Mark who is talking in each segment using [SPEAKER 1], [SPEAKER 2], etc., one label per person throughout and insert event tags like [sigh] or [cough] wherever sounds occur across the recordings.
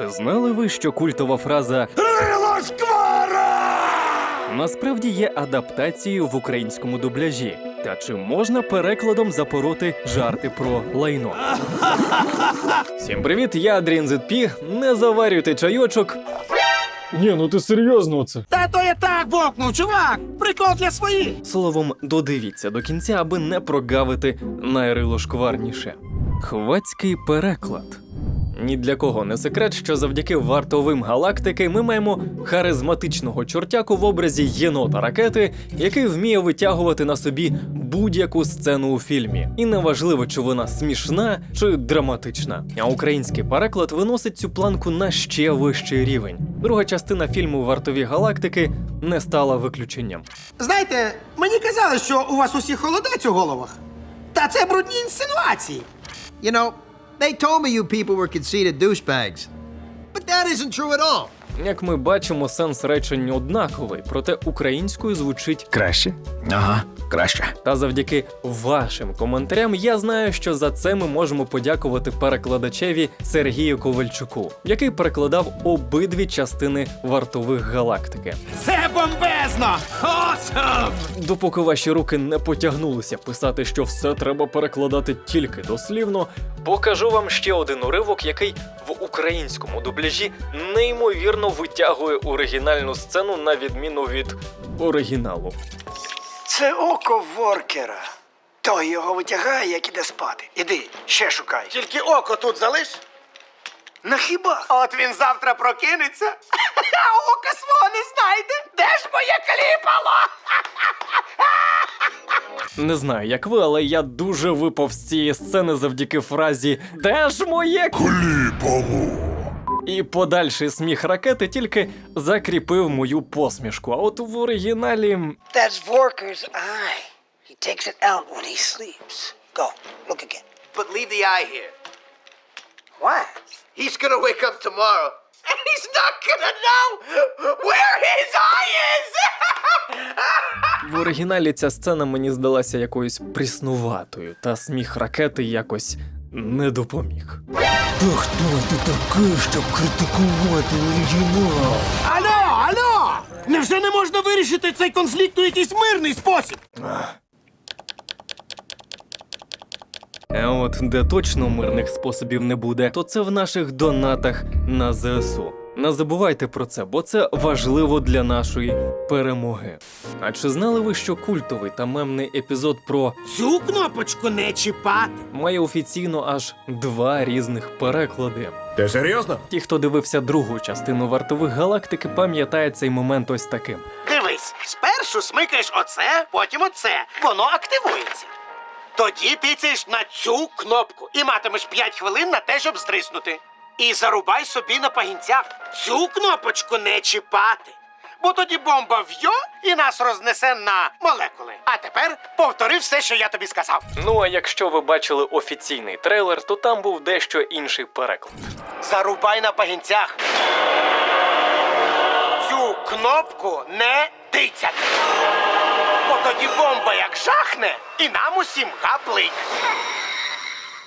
[SPEAKER 1] Чи знали ви, що культова фраза
[SPEAKER 2] Рило шквара!
[SPEAKER 1] насправді є адаптацією в українському дубляжі? Та чи можна перекладом запороти жарти про лайно? Всім привіт, я Адрін ZP. Не заварюйте чайочок.
[SPEAKER 3] Ні, ну ти серйозно це?
[SPEAKER 2] Та то я так бокнув, чувак! Прикол для своїх!
[SPEAKER 1] Словом, додивіться до кінця, аби не прогавити найрилошкварніше. Хвацький переклад. Ні для кого не секрет, що завдяки вартовим галактики ми маємо харизматичного чортяку в образі єнота ракети, який вміє витягувати на собі будь-яку сцену у фільмі. І неважливо, чи вона смішна чи драматична. А український переклад виносить цю планку на ще вищий рівень. Друга частина фільму Вартові галактики не стала виключенням.
[SPEAKER 2] Знаєте, мені казали, що у вас усіх холодець у головах. Та це брудні інсинуації.
[SPEAKER 4] You know, they told me you people were conceited douchebags. But that isn't true at all.
[SPEAKER 1] Як ми бачимо, сенс речень однаковий, проте українською звучить
[SPEAKER 5] Краще? Ага, краще.
[SPEAKER 1] Та завдяки вашим коментарям я знаю, що за це ми можемо подякувати перекладачеві Сергію Ковальчуку, який перекладав обидві частини вартових галактики.
[SPEAKER 2] Це бомбезно! Awesome!
[SPEAKER 1] Допоки ваші руки не потягнулися писати, що все треба перекладати тільки дослівно, покажу вам ще один уривок, який в українському дубляжі неймовірно витягує оригінальну сцену на відміну від оригіналу.
[SPEAKER 6] Це око воркера. Той його витягає, як іде спати. Іди, ще шукай.
[SPEAKER 2] Тільки око тут залиш.
[SPEAKER 6] На хіба?
[SPEAKER 2] От він завтра прокинеться, [laughs] а ока свого не знайде. Де ж моє кліпало? [laughs]
[SPEAKER 1] Не знаю, як ви, але я дуже випав з цієї сцени завдяки фразі Де ж моє кліпало? І подальший сміх ракети тільки закріпив мою посмішку. А от в оригіналі
[SPEAKER 6] That's Vorker's eye. He takes it out when he sleeps. Go, look again.
[SPEAKER 7] But leave the eye here.
[SPEAKER 6] Why?
[SPEAKER 7] He's gonna wake up tomorrow and he's not gonna know where his eye is!
[SPEAKER 1] в оригіналі ця сцена мені здалася якоюсь пріснуватою, та сміх ракети якось не допоміг.
[SPEAKER 3] Та хто ти такий, щоб критикувати оригінал?
[SPEAKER 2] Алло, алло! Невже не можна вирішити цей конфлікт у якийсь мирний спосіб?
[SPEAKER 1] А от де точно мирних способів не буде, то це в наших донатах на ЗСУ. Не забувайте про це, бо це важливо для нашої перемоги. А чи знали ви, що культовий та мемний епізод про
[SPEAKER 2] Цю кнопочку не чіпати.
[SPEAKER 1] має офіційно аж два різних переклади?
[SPEAKER 5] Ти серйозно?
[SPEAKER 1] Ті, хто дивився другу частину вартових галактики, пам'ятає цей момент ось таким.
[SPEAKER 2] Дивись, спершу смикаєш оце, потім оце. Воно активується. Тоді тицяєш на цю кнопку і матимеш 5 хвилин на те, щоб здриснути. І зарубай собі на пагінцях. Цю кнопочку не чіпати. Бо тоді бомба в'йо і нас рознесе на молекули. А тепер повтори все, що я тобі сказав.
[SPEAKER 1] Ну а якщо ви бачили офіційний трейлер, то там був дещо інший переклад.
[SPEAKER 2] Зарубай на пагінцях. Цю кнопку не тицяти. Бо тоді бомба як жахне, і нам усім гаплик.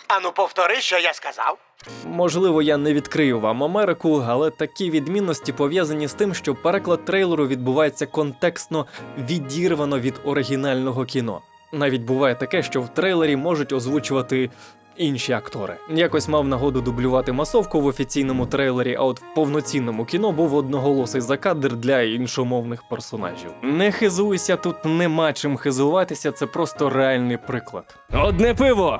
[SPEAKER 2] Ану, повтори, що я сказав.
[SPEAKER 1] Можливо, я не відкрию вам Америку, але такі відмінності пов'язані з тим, що переклад трейлеру відбувається контекстно відірвано від оригінального кіно. Навіть буває таке, що в трейлері можуть озвучувати інші актори. Якось мав нагоду дублювати масовку в офіційному трейлері, а от в повноцінному кіно був одноголосий закадр для іншомовних персонажів. Не хизуйся, тут нема чим хизуватися, це просто реальний приклад. Одне пиво!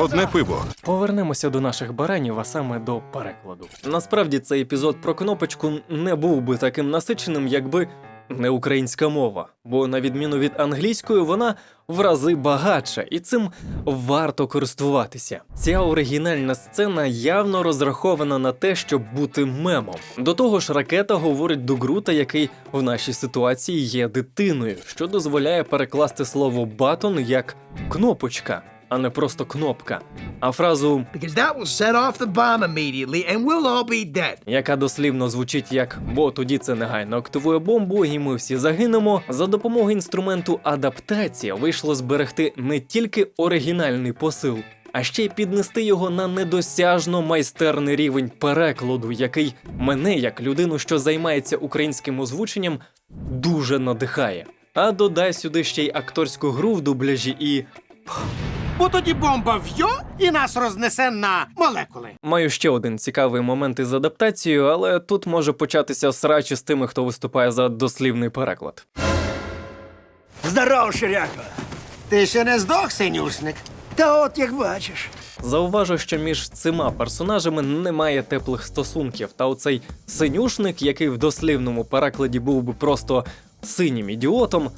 [SPEAKER 5] Одне пиво.
[SPEAKER 1] Повернемося до наших баранів, а саме до перекладу. Насправді цей епізод про кнопочку не був би таким насиченим, якби не українська мова, бо на відміну від англійської, вона в рази багатша, і цим варто користуватися. Ця оригінальна сцена явно розрахована на те, щоб бути мемом. До того ж, ракета говорить до Грута, який в нашій ситуації є дитиною, що дозволяє перекласти слово батон як кнопочка, а не просто кнопка. А фразу
[SPEAKER 4] Because that will set off the bomb immediately and we'll all be dead.
[SPEAKER 1] яка дослівно звучить як бо тоді це негайно активує бомбу, і ми всі загинемо. За допомогою інструменту адаптація вийшло зберегти не тільки оригінальний посил, а ще й піднести його на недосяжно майстерний рівень перекладу, який мене, як людину, що займається українським озвученням, дуже надихає. А додай сюди ще й акторську гру в дубляжі і
[SPEAKER 2] Бо тоді бомба в'йо і нас рознесе на молекули.
[SPEAKER 1] Маю ще один цікавий момент із адаптацією, але тут може початися срач із тими, хто виступає за дослівний переклад.
[SPEAKER 6] Здоров, ширяко.
[SPEAKER 2] Ти ще не здох, синюшник?
[SPEAKER 6] Та от як бачиш.
[SPEAKER 1] Зауважу, що між цими персонажами немає теплих стосунків, та оцей синюшник, який в дослівному перекладі був би просто синім ідіотом,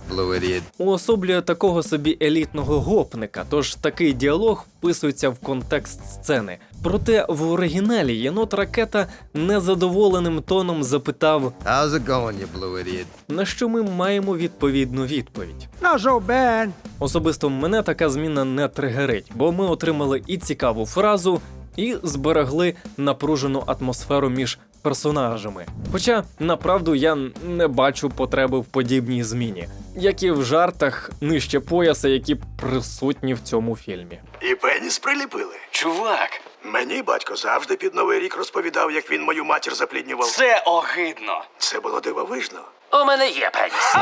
[SPEAKER 1] уособлює такого собі елітного гопника, тож такий діалог вписується в контекст сцени. Проте в оригіналі єнот ракета незадоволеним тоном запитав,
[SPEAKER 4] How's it going, you blue idiot?
[SPEAKER 1] на що ми маємо відповідну відповідь.
[SPEAKER 6] Ну, so bad.
[SPEAKER 1] Особисто мене така зміна не тригерить, бо ми отримали і цікаву фразу, і зберегли напружену атмосферу між персонажами. Хоча, направду, я не бачу потреби в подібній зміні, як і в жартах нижче пояса, які присутні в цьому фільмі.
[SPEAKER 8] І пеніс приліпили.
[SPEAKER 9] Чувак,
[SPEAKER 8] Мені батько завжди під новий рік розповідав, як він мою матір запліднював.
[SPEAKER 9] це огидно.
[SPEAKER 8] Це було дивовижно.
[SPEAKER 9] У мене є пеніс.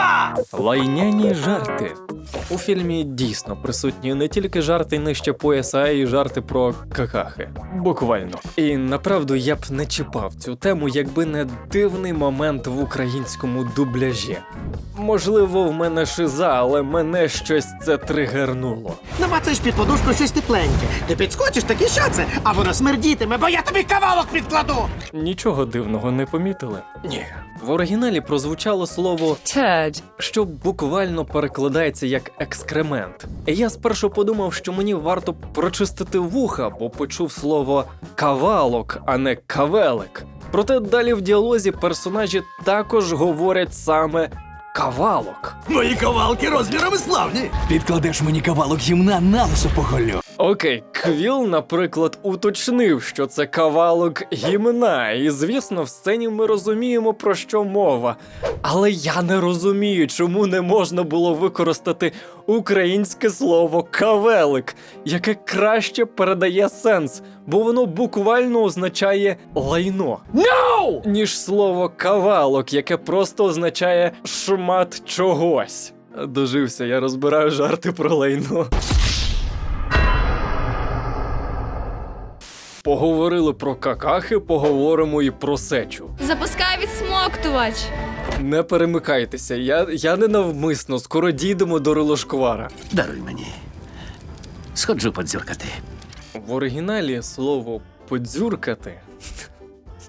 [SPEAKER 1] Лайняні жарти. У фільмі дійсно присутні не тільки жарти нижче пояса, а й жарти про какахи. Буквально. І направду я б не чіпав цю тему, якби не дивний момент в українському дубляжі. Можливо, в мене шиза, але мене щось це тригернуло.
[SPEAKER 2] Намацаєш під подушку щось тепленьке. Ти підскочиш, так і що це? А воно смердітиме, бо я тобі кавалок підкладу.
[SPEAKER 1] Нічого дивного не помітили? Ні. В оригіналі прозвучало слово
[SPEAKER 10] turd,
[SPEAKER 1] що буквально перекладається як екскремент. І я спершу подумав, що мені варто прочистити вуха, бо почув слово кавалок, а не кавелик. Проте далі в діалозі персонажі також говорять саме кавалок.
[SPEAKER 3] Мої кавалки розмірами славні. Підкладеш мені кавалок гімна на лисо поголю.
[SPEAKER 1] Окей, Квіл, наприклад, уточнив, що це кавалок гімна, і звісно, в сцені ми розуміємо, про що мова. Але я не розумію, чому не можна було використати українське слово кавелик, яке краще передає сенс, бо воно буквально означає лайно. No! ніж слово кавалок, яке просто означає шмат чогось. Дожився, я розбираю жарти про лайно. Поговорили про какахи, поговоримо і про сечу.
[SPEAKER 10] Запускай відсмоктувач.
[SPEAKER 1] Не перемикайтеся, я, я не навмисно, скоро дійдемо до релошквара.
[SPEAKER 9] Даруй мені. Сходжу подзюркати.
[SPEAKER 1] В оригіналі слово подзюркати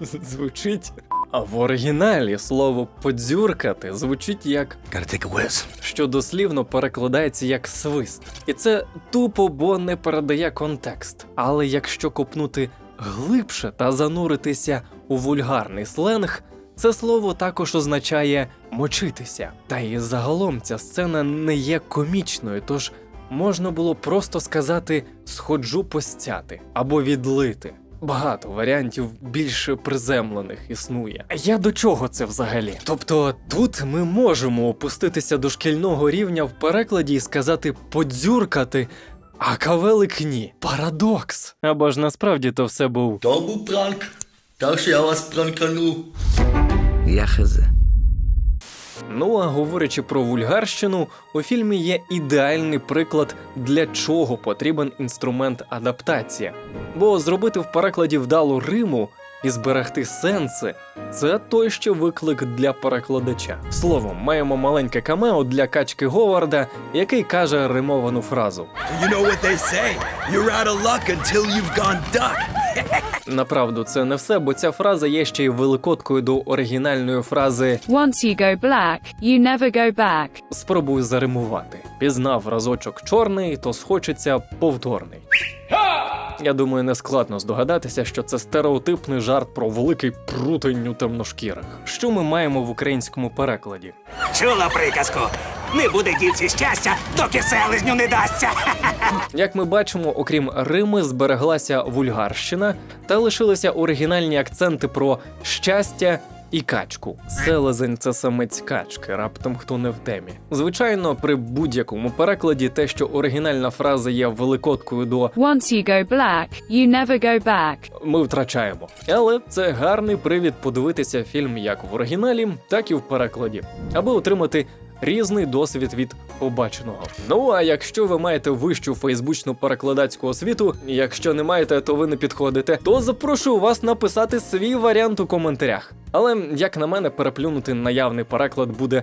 [SPEAKER 1] [laughs] звучить. А в оригіналі слово подзюркати звучить як
[SPEAKER 3] whiz.
[SPEAKER 1] що дослівно перекладається як свист. І це тупо, бо не передає контекст. Але якщо копнути глибше та зануритися у вульгарний сленг, це слово також означає мочитися. Та і загалом ця сцена не є комічною, тож можна було просто сказати сходжу постяти або відлити. Багато варіантів більш приземлених існує. А я до чого це взагалі? Тобто тут ми можемо опуститися до шкільного рівня в перекладі і сказати подзюркати, а кавелик ні. Парадокс. Або ж насправді то все був
[SPEAKER 3] То був пранк. Так що я вас пранкану.
[SPEAKER 9] Я хизе.
[SPEAKER 1] Ну а говорячи про вульгарщину, у фільмі є ідеальний приклад, для чого потрібен інструмент адаптація. Бо зробити в перекладі вдалу риму і зберегти сенси це той ще виклик для перекладача. Словом, маємо маленьке камео для качки Говарда, який каже римовану фразу.
[SPEAKER 3] You know what they say. You're out of luck until you've gone duck.
[SPEAKER 1] Направду, це не все, бо ця фраза є ще й великодкою до оригінальної фрази
[SPEAKER 10] Once you go black, you never go back.
[SPEAKER 1] Спробую заримувати. Пізнав разочок чорний, то схочеться повторний. Я думаю, не складно здогадатися, що це стереотипний жарт про великий прутень у темношкірих. Що ми маємо в українському перекладі?
[SPEAKER 6] Чула приказку. Не буде дівці щастя, доки селезню не дасться. [laughs]
[SPEAKER 1] Як ми бачимо, окрім Рими, збереглася вульгарщина та лишилися оригінальні акценти про щастя і качку. Селезень це самець качки, раптом хто не в темі. Звичайно, при будь-якому перекладі те, що оригінальна фраза є великоткою до
[SPEAKER 10] Once you go black, you never go back.
[SPEAKER 1] ми втрачаємо. Але це гарний привід подивитися фільм як в оригіналі, так і в перекладі, аби отримати різний досвід від побаченого. Ну а якщо ви маєте вищу фейсбучну перекладацьку освіту, якщо не маєте, то ви не підходите, то запрошую вас написати свій варіант у коментарях. Але як на мене, переплюнути наявний переклад буде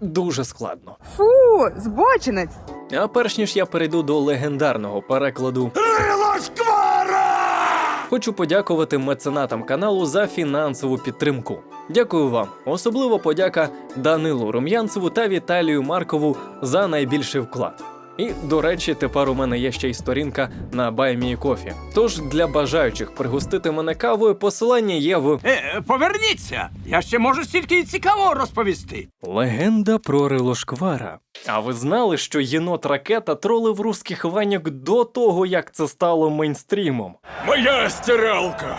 [SPEAKER 1] дуже складно.
[SPEAKER 11] Фу, збочинець.
[SPEAKER 1] А перш ніж я перейду до легендарного перекладу. Хочу подякувати меценатам каналу за фінансову підтримку. Дякую вам. Особливо подяка Данилу Рум'янцеву та Віталію Маркову за найбільший вклад. І, до речі, тепер у мене є ще й сторінка на BuyMeCoffee. Тож для бажаючих пригостити мене кавою посилання є в
[SPEAKER 2] Е, поверніться! Я ще можу стільки цікавого розповісти.
[SPEAKER 1] Легенда про Рилошквара. А ви знали, що єнот ракета тролив русських ваньок до того, як це стало мейнстрімом?
[SPEAKER 5] Моя стиралка!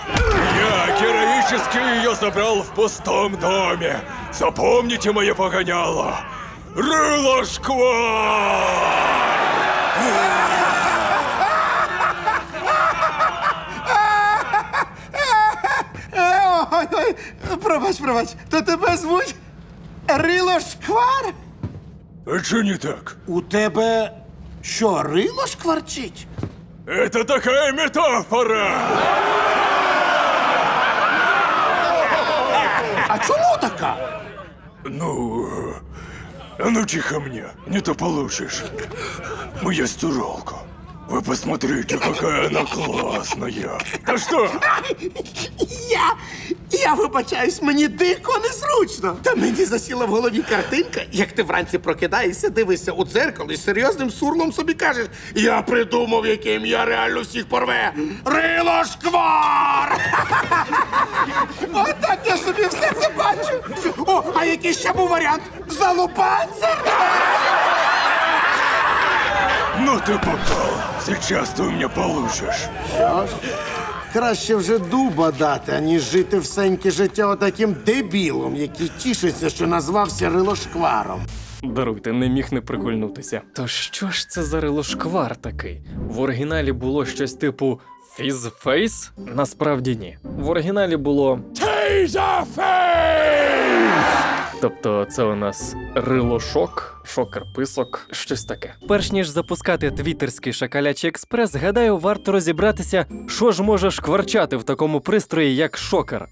[SPEAKER 5] Я героически ее забрал в пустом доме! Запомните мое погоняло! Рылошква!
[SPEAKER 2] Ой, ой, пробач, пробач, то тебе звуть Рило Шквар?
[SPEAKER 5] А что не так?
[SPEAKER 2] У тебе що, рило шкварчить?
[SPEAKER 5] Это такая метафора!
[SPEAKER 2] А чому така?
[SPEAKER 5] Ну, а ну тихо мне, не то получишь. Моя стиралка. Вы посмотрите, какая она классная. Да что?
[SPEAKER 2] Я. Я вибачаюсь, мені дико незручно. Та мені засіла в голові картинка, як ти вранці прокидаєшся, дивишся у дзеркало і серйозним сурлом собі кажеш: Я придумав, яке ім'я реально всіх порве. Рило шквар! [laughs] Отак я собі все це бачу. О, а який ще був варіант? Залупанцер!
[SPEAKER 5] Ну ты попал. Сейчас ты у меня получишь.
[SPEAKER 2] Що ж, краще вже дуба дати, аніж жити всеньке життя отаким дебілом, який тішиться, що назвався Рилошкваром.
[SPEAKER 1] Даруйте, не міг не прикольнутися. То що ж це за рилошквар такий? В оригіналі було щось типу фізфейс? Насправді ні. В оригіналі було Тобто це у нас рилошок, шокер-писок, щось таке. Перш ніж запускати твіттерський шакалячий експрес, гадаю, варто розібратися, що ж може шкварчати в такому пристрої, як шокер.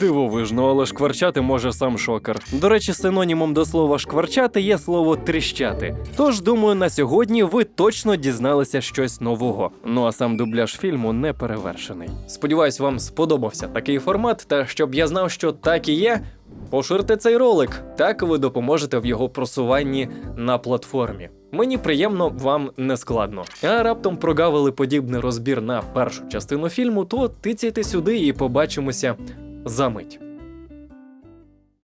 [SPEAKER 1] Дивовижно, але шкварчати може сам шокер. До речі, синонімом до слова шкварчати є слово тріщати. Тож, думаю, на сьогодні ви точно дізналися щось нового. Ну а сам дубляж фільму не перевершений. Сподіваюсь, вам сподобався такий формат, та щоб я знав, що так і є. Поширте цей ролик, так ви допоможете в його просуванні на платформі. Мені приємно, вам не складно. А раптом прогавили подібний розбір на першу частину фільму, то тицяйте сюди і побачимося за мить.